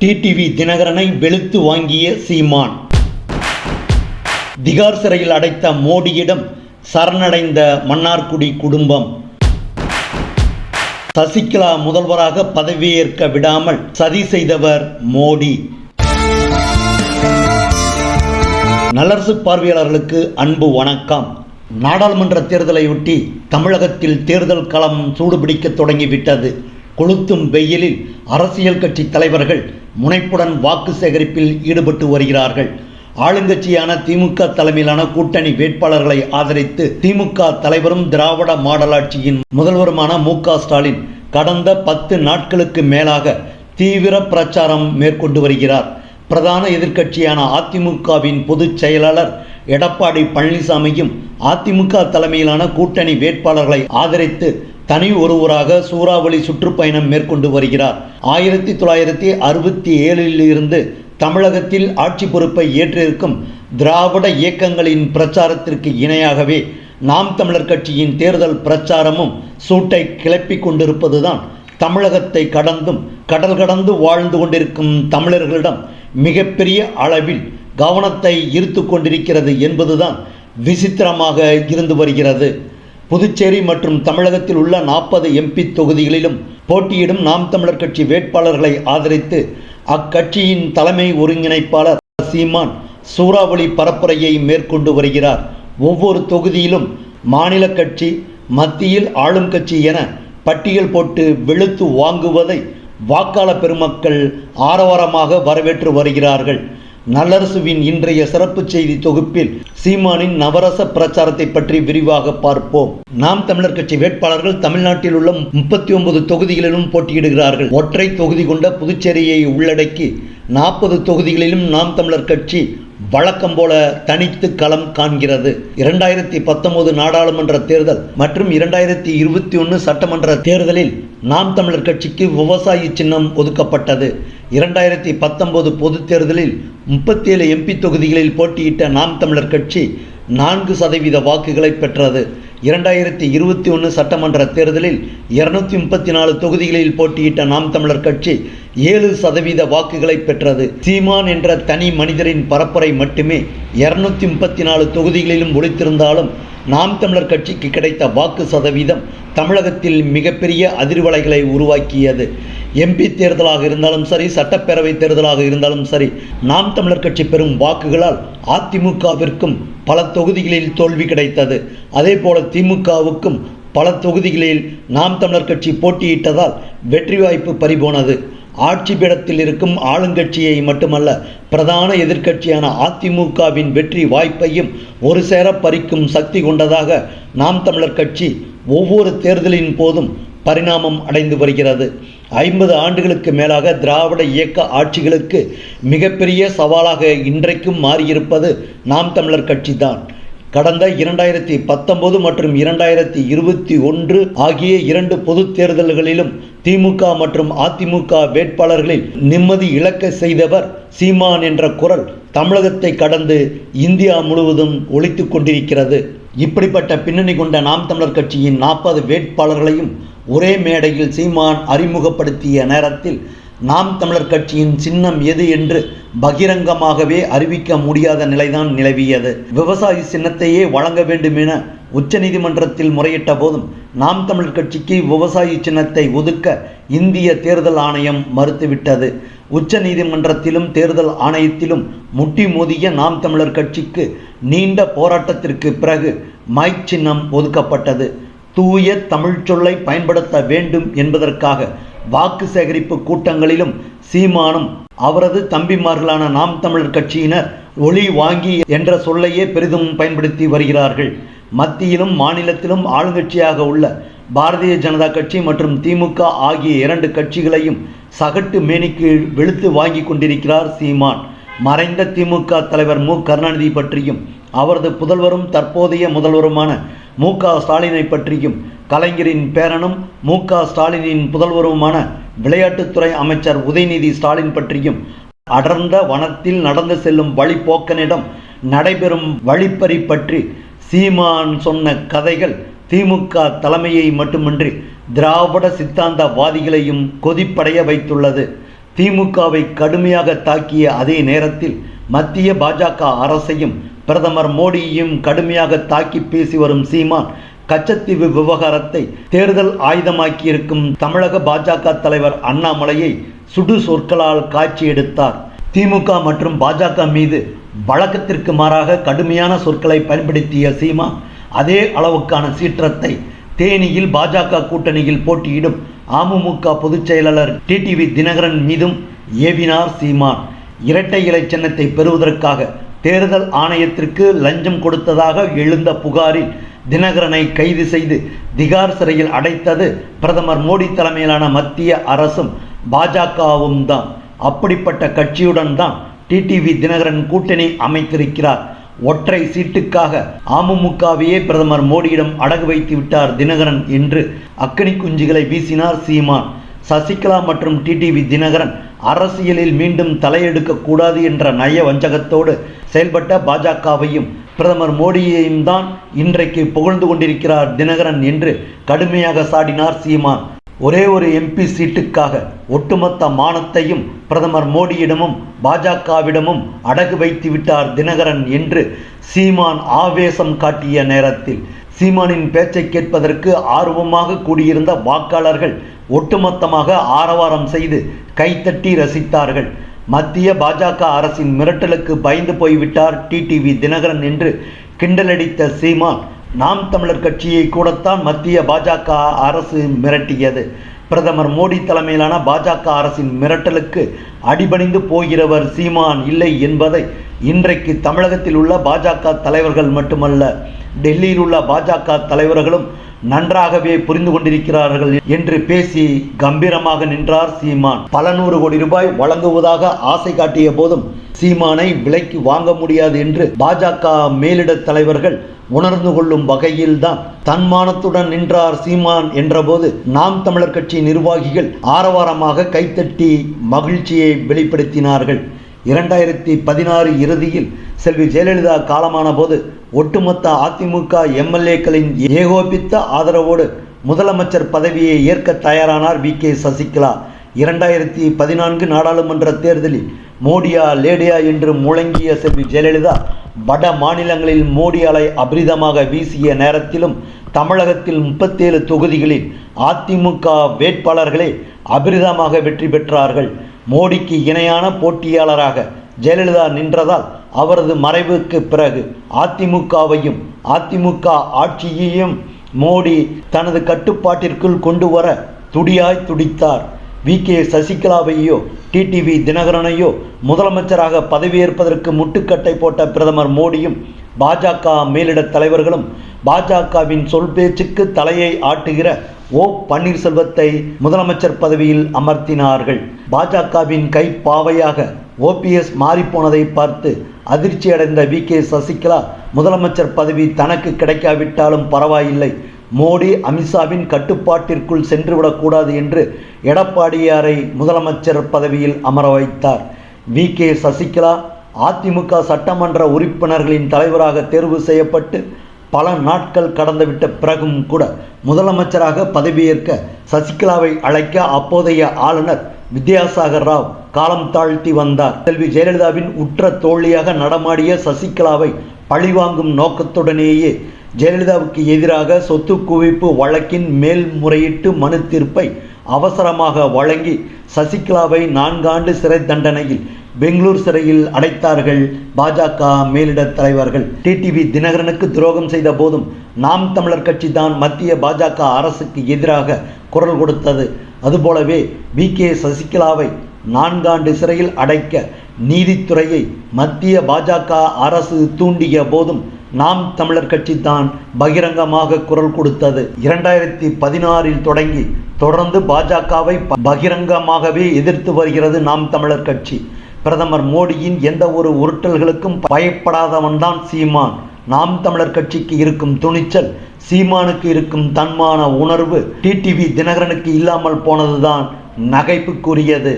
TTV தினகரனை வெளுத்து வாங்கிய சீமான். திகார் சிறையில் அடைத்த மோடியிடம் சரணடைந்த மன்னார்குடி குடும்பம். சசிகலா முதல்வராக பதவியேற்க விடாமல் சதி செய்தவர் மோடி. நல்லரசு பார்வையாளர்களுக்கு அன்பு வணக்கம். நாடாளுமன்ற தேர்தலையொட்டி தமிழகத்தில் தேர்தல் களம் சூடுபிடிக்க தொடங்கிவிட்டது. கொளுத்தும் வெயிலில் அரசியல் கட்சி தலைவர்கள் முனைப்புடன் வாக்கு சேகரிப்பில் ஈடுபட்டு வருகிறார்கள். ஆளுங்கட்சியான திமுக தலைமையிலான கூட்டணி வேட்பாளர்களை ஆதரித்து திமுக தலைவரும் திராவிட மாடலாட்சியின் முதல்வருமான மு க ஸ்டாலின் கடந்த பத்து நாட்களுக்கு மேலாக தீவிர பிரச்சாரம் மேற்கொண்டு வருகிறார். பிரதான எதிர்க்கட்சியான அதிமுகவின் பொதுச் செயலாளர் எடப்பாடி பழனிசாமியும் அதிமுக தலைமையிலான கூட்டணி வேட்பாளர்களை ஆதரித்து தனி ஒருவராக சூறாவளி சுற்றுப்பயணம் மேற்கொண்டு வருகிறார். ஆயிரத்தி தொள்ளாயிரத்தி அறுபத்தி ஏழில் இருந்து தமிழகத்தில் ஆட்சி பொறுப்பை ஏற்றிருக்கும் திராவிட இயக்கங்களின் பிரச்சாரத்திற்கு இணையாகவே நாம் தமிழர் கட்சியின் தேர்தல் பிரச்சாரமும் சூட்டை கிளப்பிக் கொண்டிருப்பதுதான் தமிழகத்தை கடந்தும் கடல் கடந்து வாழ்ந்து கொண்டிருக்கும் தமிழர்களிடம் மிகப்பெரிய அளவில் கவனத்தை ஈர்த்து கொண்டிருக்கிறது என்பதுதான் விசித்திரமாக இருந்து வருகிறது. புதுச்சேரி மற்றும் தமிழகத்தில் உள்ள நாற்பது எம்பி தொகுதிகளிலும் போட்டியிடும் நாம் தமிழர் கட்சி வேட்பாளர்களை ஆதரித்து அக்கட்சியின் தலைமை ஒருங்கிணைப்பாளர் சீமான் சூறாவளி பரப்புரையை மேற்கொண்டு வருகிறார். ஒவ்வொரு தொகுதியிலும் மாநில கட்சி மத்தியில் ஆளும் கட்சி என பட்டியல் போட்டு வெளுத்து வாங்குவதை வாக்காள பெருமக்கள் ஆரவாரமாக வரவேற்று வருகிறார்கள். நல்லரசுவின் இன்றைய சிறப்பு செய்தி தொகுப்பில் சீமானின் நவரச பிரச்சாரத்தை பற்றி விரிவாக பார்ப்போம். நாம் தமிழர் கட்சி வேட்பாளர்கள் தமிழ்நாட்டில் உள்ள முப்பத்தி ஒன்பது தொகுதிகளிலும் போட்டியிடுகிறார்கள். ஒற்றை தொகுதி கொண்ட புதுச்சேரியை உள்ளடக்கி நாற்பது தொகுதிகளிலும் நாம் தமிழர் கட்சி வழக்கம் போல தனித்து களம் காண்கிறது. இரண்டாயிரத்தி பத்தொன்பது நாடாளுமன்ற தேர்தல் மற்றும் இரண்டாயிரத்தி இருபத்தி ஒன்று சட்டமன்ற தேர்தலில் நாம் தமிழர் கட்சிக்கு விவசாயி சின்னம் ஒதுக்கப்பட்டது. இரண்டாயிரத்தி பத்தொன்பது பொதுத் தேர்தலில் முப்பத்தி ஏழு எம்பி தொகுதிகளில் போட்டியிட்ட நாம் தமிழர் கட்சி நான்கு சதவீத வாக்குகளை பெற்றது. இரண்டாயிரத்தி இருபத்தி ஒன்று சட்டமன்ற தேர்தலில் இருநூத்தி முப்பத்தி நாலு தொகுதிகளில் போட்டியிட்ட நாம் தமிழர் கட்சி ஏழு சதவீத வாக்குகளை பெற்றது. சீமான் என்ற தனி மனிதரின் பரப்புரை மட்டுமே இருநூத்தி முப்பத்தி நாலு தொகுதிகளிலும் ஒழித்திருந்தாலும் நாம் தமிழர் கட்சிக்கு கிடைத்த வாக்கு சதவீதம் தமிழகத்தில் மிகப்பெரிய அதிர்வலைகளை உருவாக்கியது. எம்பி தேர்தலாக இருந்தாலும் சரி சட்டப்பேரவை தேர்தலாக இருந்தாலும் சரி நாம் தமிழர் கட்சி பெறும் வாக்குகளால் அதிமுகவிற்கும் பல தொகுதிகளில் தோல்வி கிடைத்தது. அதே போல திமுகவுக்கும் பல தொகுதிகளில் நாம் தமிழர் கட்சி போட்டியிட்டதால் வெற்றி வாய்ப்பு பறிபோனது. ஆட்சி பீடத்தில் இருக்கும் ஆளுங்கட்சியை மட்டுமல்ல பிரதான எதிர்க்கட்சியான அதிமுகவின் வெற்றி வாய்ப்பையும் ஒரு சேர பறிக்கும் சக்தி கொண்டதாக நாம் தமிழர் கட்சி ஒவ்வொரு தேர்தலின் போதும் பரிணாமம் அடைந்து வருகிறது. ஐம்பது ஆண்டுகளுக்கு மேலாக திராவிட இயக்க ஆட்சிகளுக்கு மிகப்பெரிய சவாலாக இன்றைக்கும் மாறியிருப்பது நாம் தமிழர் கட்சி தான் கடந்த இரண்டாயிரத்தி பத்தொன்பது மற்றும் இரண்டாயிரத்தி இருபத்தி ஒன்று ஆகிய இரண்டு பொது தேர்தல்களிலும் திமுக மற்றும் அதிமுக வேட்பாளர்களில் நிம்மதி இழக்க செய்தவர் சீமான் என்ற குரல் தமிழகத்தை கடந்து இந்தியா முழுவதும் ஒழித்து கொண்டிருக்கிறது. இப்படிப்பட்ட பின்னணி கொண்ட நாம் தமிழர் கட்சியின் நாற்பது வேட்பாளர்களையும் ஒரே மேடையில் சீமான் அறிமுகப்படுத்திய நேரத்தில் நாம் தமிழர் கட்சியின் சின்னம் எது என்று பகிரங்கமாகவே அறிவிக்க முடியாத நிலைதான் நிலவியது. விவசாயி சின்னத்தையே வழங்க வேண்டும் என உச்சநீதிமன்றத்தில் முறையிட்ட போதும் நாம் தமிழர் கட்சிக்கு விவசாயி சின்னத்தை ஒதுக்க இந்திய தேர்தல் ஆணையம் மறுத்துவிட்டது. உச்ச நீதிமன்றத்திலும் தேர்தல் ஆணையத்திலும் முட்டி மோதிய நாம் தமிழர் கட்சிக்கு நீண்ட போராட்டத்திற்கு பிறகு மைக் சின்னம் ஒதுக்கப்பட்டது. தூய தமிழ் சொல்லை பயன்படுத்த வேண்டும் என்பதற்காக வாக்கு சேகரிப்பு கூட்டங்களிலும் சீமானும் அவரது தம்பிமார்களான நாம் தமிழர் கட்சியினர் ஒளி வாங்கி என்ற சொல்லையே பெரிதும் பயன்படுத்தி வருகிறார்கள். மத்தியிலும் மாநிலத்திலும் ஆளுங்கட்சியாக உள்ள பாரதிய ஜனதா கட்சி மற்றும் திமுக ஆகிய இரண்டு கட்சிகளையும் சகட்டு மேனிக்கு வெளுத்து வாங்கி கொண்டிருக்கிறார் சீமான். மறைந்த திமுக தலைவர் மு. கருணாநிதி பற்றியும் அவரது புதல்வரும் தற்போதைய முதல்வருமான மு. க. ஸ்டாலினை பற்றியும் கலைஞரின் பேரனும் மு. க. ஸ்டாலினின் புதல்வருமான விளையாட்டுத்துறை அமைச்சர் உதயநிதி ஸ்டாலின் பற்றியும் அடர்ந்த வனத்தில் நடந்து செல்லும் வழிப்போக்கனிடம் நடைபெறும் வழிப்பறி பற்றி சீமான் சொன்ன கதைகள் திமுக தலைமையை மட்டுமின்றி திராவிட சித்தாந்தவாதிகளையும் கொதிப்படைய வைத்துள்ளது. திமுகவை கடுமையாக தாக்கிய அதே நேரத்தில் மத்திய பாஜக அரசையும் பிரதமர் மோடியையும் கடுமையாக தாக்கி பேசி வரும் சீமான் கச்சத்தீவு விவகாரத்தை தேர்தல் ஆயுதமாக்கியிருக்கும் தமிழக பாஜக தலைவர் அண்ணாமலையை சுடு சொற்களால் காட்சி எடுத்தார் திமுக மற்றும் பாஜக மீது வழக்கத்திற்கு மாறாக கடுமையான சொற்களை பயன்படுத்திய சீமா அதே அளவுக்கான சீற்றத்தை தேனியில் பாஜக கூட்டணியில் போட்டியிடும் அமமுக பொதுச் செயலாளர் டிடிவி தினகரன் மீதும் ஏவினார் சீமான் இரட்டை இலை சின்னத்தை பெறுவதற்காக தேர்தல் ஆணையத்திற்கு லஞ்சம் கொடுத்ததாக எழுந்த புகாரில் தினகரனை கைது செய்து திகார் சிறையில் அடைத்தது பிரதமர் மோடி தலைமையிலான மத்திய அரசும் பாஜகவும் தான். அப்படிப்பட்ட கட்சியுடன் தான் டிடிவி தினகரன் கூட்டணி அமைத்திருக்கிறார். ஒற்றை சீட்டுக்காக அமமுகவையே பிரதமர் மோடியிடம் அடகு வைத்து விட்டார் தினகரன் என்று அக்கனி குஞ்சுகளை வீசினார் சீமான். சசிகலா மற்றும் டிடிவி தினகரன் அரசியலில் மீண்டும் தலையெடுக்கக்கூடாது என்ற நய வஞ்சகத்தோடு செயல்பட்ட பாஜகவையும் பிரதமர் மோடியையும் தான் இன்றைக்கு புகழ்ந்து கொண்டிருக்கிறார் தினகரன் என்று கடுமையாக சாடினார் சீமான். ஒரே ஒரு எம்பி சீட்டுக்காக ஒட்டுமொத்த மானத்தையும் பிரதமர் மோடியிடமும் பாஜகவிடமும் அடகு வைத்து விட்டார் தினகரன் என்று சீமான் ஆவேசம் காட்டிய நேரத்தில் சீமானின் பேச்சை கேட்பதற்கு ஆர்வமாக கூடியிருந்த வாக்காளர்கள் ஒட்டுமொத்தமாக ஆரவாரம் செய்து கைத்தட்டி ரசித்தார்கள். மத்திய பாஜக அரசின் மிரட்டலுக்கு பயந்து போய்விட்டார் டிடிவி தினகரன் என்று கிண்டலடித்த சீமான் நாம் தமிழர் கட்சியை கூடத்தான் மத்திய பாஜக அரசு மிரட்டியது. பிரதமர் மோடி தலைமையிலான பாஜக அரசின் மிரட்டலுக்கு அடிபணிந்து போகிறவர் சீமான் இல்லை என்பதை இன்றைக்கு தமிழகத்தில் உள்ள பாஜக தலைவர்கள் மட்டுமல்ல டெல்லியில் உள்ள பாஜக தலைவர்களும் நன்றாகவே புரிந்து கொண்டிருக்கிறார்கள் என்று பேசி கம்பீரமாக நின்றார் சீமான். பல நூறு கோடி ரூபாய் வழங்குவதாக ஆசை காட்டிய போதும் சீமானை விலைக்கு வாங்க முடியாது என்று பாஜக மேலிட தலைவர்கள் உணர்ந்து கொள்ளும் வகையில்தான் தன்மானத்துடன் நின்றார் சீமான் என்றபோது நாம் தமிழர் கட்சி நிர்வாகிகள் ஆரவாரமாக கைத்தட்டி மகிழ்ச்சியை வெளிப்படுத்தினார்கள். இரண்டாயிரத்தி பதினாறு இறுதியில் செல்வி ஜெயலலிதா காலமான போது ஒட்டுமொத்த அதிமுக எம்எல்ஏக்களின் ஏகோபித்த ஆதரவோடு முதலமைச்சர் பதவியை ஏற்க தயாரானார் வி கே சசிகலா. இரண்டாயிரத்தி பதினான்கு நாடாளுமன்ற தேர்தலில் மோடியா லேடியா என்று முழங்கிய செல்வி ஜெயலலிதா வட மாநிலங்களில் மோடி அலை அபரிதமாக வீசிய நேரத்திலும் தமிழகத்தில் முப்பத்தேழு தொகுதிகளில் அதிமுக வேட்பாளர்களே அபரிதமாக வெற்றி பெற்றார்கள். மோடிக்கு இணையான போட்டியாளராக ஜெயலலிதா நின்றதால் அவரது மறைவுக்கு பிறகு அதிமுகவையும் அதிமுக ஆட்சியையும் மோடி தனது கட்டுப்பாட்டிற்குள் கொண்டு வர துடியாய் துடித்தார். வி. கே. சசிகலாவையோ டிடிவி தினகரனையோ முதலமைச்சராக பதவியேற்பதற்கு முட்டுக்கட்டை போட்ட பிரதமர் மோடியும் பாஜக மேலிட தலைவர்களும் பாஜகவின் சொல் பேச்சுக்கு தலையை ஆட்டுகிற ஓ. பன்னீர்செல்வத்தை முதலமைச்சர் பதவியில் அமர்த்தினார்கள். பாஜகவின் கைப்பாவையாக ஓபிஎஸ் மாறிப்போனதை பார்த்து அதிர்ச்சியடைந்த வி. கே. சசிகலா முதலமைச்சர் பதவி தனக்கு கிடைக்காவிட்டாலும் பரவாயில்லை. மோடி அமித்ஷாவின் கட்டுப்பாட்டிற்குள் சென்றுவிடக்கூடாது என்று எடப்பாடியாரை முதலமைச்சர் பதவியில் அமர வைத்தார். வி. கே. சசிகலா அதிமுக சட்டமன்ற உறுப்பினர்களின் தலைவராக தேர்வு செய்யப்பட்டு பல நாட்கள் கடந்துவிட்ட பிறகும் கூட முதலமைச்சராக பதவியேற்க சசிகலாவை அழைக்க அப்போதைய ஆளுநர் வித்யாசாகர் ராவ் காலம் தாழ்த்தி வந்தார். செல்வி ஜெயலலிதாவின் உற்ற தோழியாக நடமாடிய சசிகலாவை பழிவாங்கும் நோக்கத்துடனேயே ஜெயலலிதாவுக்கு எதிராக சொத்து குவிப்பு வழக்கின் மேல்முறையீட்டு மனு தீர்ப்பை அவசரமாக வழங்கி சசிகலாவை நான்காண்டு சிறை தண்டனையில் பெங்களூர் சிறையில் அடைத்தார்கள் பாஜக மேலிட தலைவர்கள். டிடிவி தினகரனுக்கு துரோகம் செய்த போதும் நாம் தமிழர் கட்சி தான் மத்திய பாஜக அரசுக்கு எதிராக குரல் கொடுத்தது. அதுபோலவே வி. கே. சசிகலாவை நான்காண்டு சிறையில் அடைக்க நீதித்துறையை மத்திய பாஜக அரசு தூண்டிய போதும் நாம் தமிழர் கட்சி தான் பகிரங்கமாக குரல் கொடுத்தது. இரண்டாயிரத்தி பதினாறில் தொடங்கி தொடர்ந்து பாஜகவை பகிரங்கமாகவே எதிர்த்து வருகிறது நாம் தமிழர் கட்சி. பிரதமர் மோடியின் எந்த ஒரு உருட்டல்களுக்கும் பயப்படாதவன்தான் சீமான். நாம் தமிழர் கட்சிக்கு இருக்கும் துணிச்சல் சீமானுக்கு இருக்கும் தன்மான உணர்வு டிடிவி தினகரனுக்கு இல்லாமல் போனதுதான் நகைப்புக்குரியது.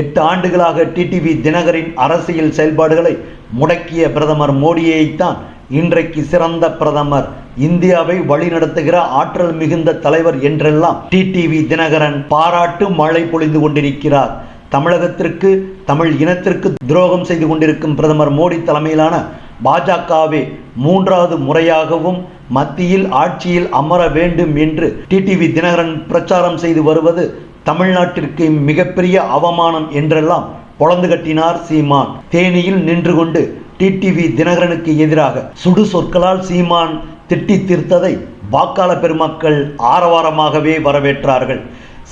எட்டு ஆண்டுகளாக டிடிவி தினகரின் அரசியல் செயல்பாடுகளை முடக்கிய பிரதமர் மோடியைத்தான் இன்றைக்கு சிறந்த பிரதமர். இந்தியாவை வழிநடத்துகிற ஆற்றல் மிகுந்த தலைவர் என்றெல்லாம் டிடிவி தினகரன் பாராட்டு மழை பொழிந்து கொண்டிருக்கிறார். தமிழகத்திற்கு தமிழ் இனத்திற்கு துரோகம் செய்து கொண்டிருக்கும் பிரதமர் மோடி தலைமையிலான பாஜகவே மூன்றாவது முறையாகவும் மத்தியில் ஆட்சியில் அமர வேண்டும் என்று டிடிவி தினகரன் பிரச்சாரம் செய்து வருவது தமிழ்நாட்டிற்கு மிகப்பெரிய அவமானம் என்றெல்லாம் பொளந்து கட்டினார் சீமான். தேனியில் நின்று கொண்டு டிடிவி தினகரனுக்கு எதிராக சுடு சொற்களால் சீமான் திட்டி தீர்த்ததை வாக்காள பெருமக்கள் ஆரவாரமாகவே வரவேற்றார்கள்.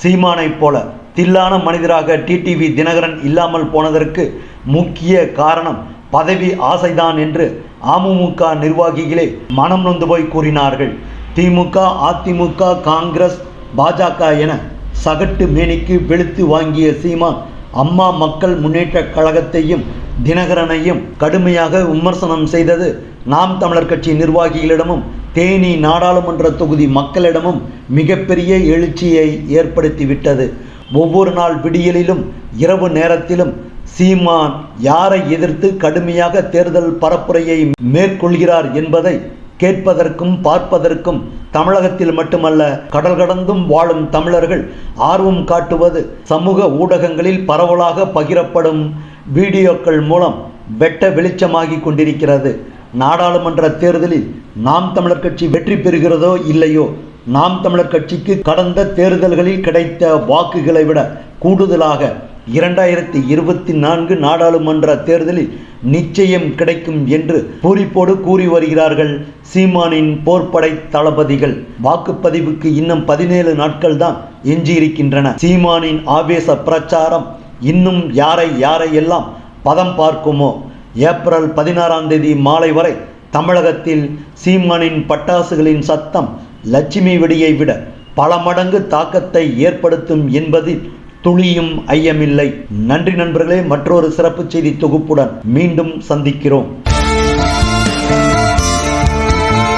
சீமானைப் போல தில்லான மனிதராக டிடிவி தினகரன் இல்லாமல் போனதற்கு முக்கிய காரணம் பதவி ஆசைதான் என்று அமமுக நிர்வாகிகளே மனம் நொந்து போய் கூறினார்கள். திமுக அதிமுக காங்கிரஸ் பாஜக என சகட்டு மேனிக்கு வெளுத்து வாங்கிய சீமான் அம்மா மக்கள் முன்னேற்ற கழகத்தையும் தினகரனையும் கடுமையாக விமர்சனம் செய்தது நாம் தமிழர் கட்சி நிர்வாகிகளிடமும் தேனி நாடாளுமன்ற தொகுதி மக்களிடமும் மிகப்பெரிய எழுச்சியை ஏற்படுத்திவிட்டது. ஒவ்வொரு நாள் விடியலிலும் இரவு நேரத்திலும் சீமான் யாரை எதிர்த்து கடுமையாக தேர்தல் பரப்புரையை மேற்கொள்கிறார் என்பதை கேட்பதற்கும் பார்ப்பதற்கும் தமிழகத்தில் மட்டுமல்ல கடல் கடந்தும் வாழும் தமிழர்கள் ஆர்வம் காட்டுவது சமூக ஊடகங்களில் பரவலாக பகிரப்படும் வீடியோக்கள் மூலம் வெட்ட வெளிச்சமாகி கொண்டிருக்கிறது. நாடாளுமன்ற தேர்தலில் நாம் தமிழர் கட்சி வெற்றி பெறுகிறதோ இல்லையோ நாம் தமிழர் கட்சிக்கு கடந்த தேர்தல்களில் கிடைத்த வாக்குகளை விட கூடுதலாக இரண்டாயிரத்தி இருபத்தி நான்கு நாடாளுமன்ற தேர்தலில் நிச்சயம் கிடைக்கும் என்று பூரிப்போடு கூறி வருகிறார்கள் சீமானின் போர்ப்படை தளபதிகள். வாக்குப்பதிவுக்கு இன்னும் பதினேழு நாட்கள் தான் எஞ்சியிருக்கின்றன. சீமானின் ஆவேச பிரச்சாரம் இன்னும் யாரை யாரை எல்லாம் பதம் பார்க்குமோ? ஏப்ரல் பதினாறாம் தேதி மாலை வரை தமிழகத்தில் சீமானின் பட்டாசுகளின் சத்தம் லட்சுமி வெடியை விட பல மடங்கு தாக்கத்தை ஏற்படுத்தும் என்பதில் துளியும் ஐயமில்லை. நன்றி நண்பர்களே மற்றொரு சிறப்பு செய்தி தொகுப்புடன் மீண்டும் சந்திக்கிறோம்.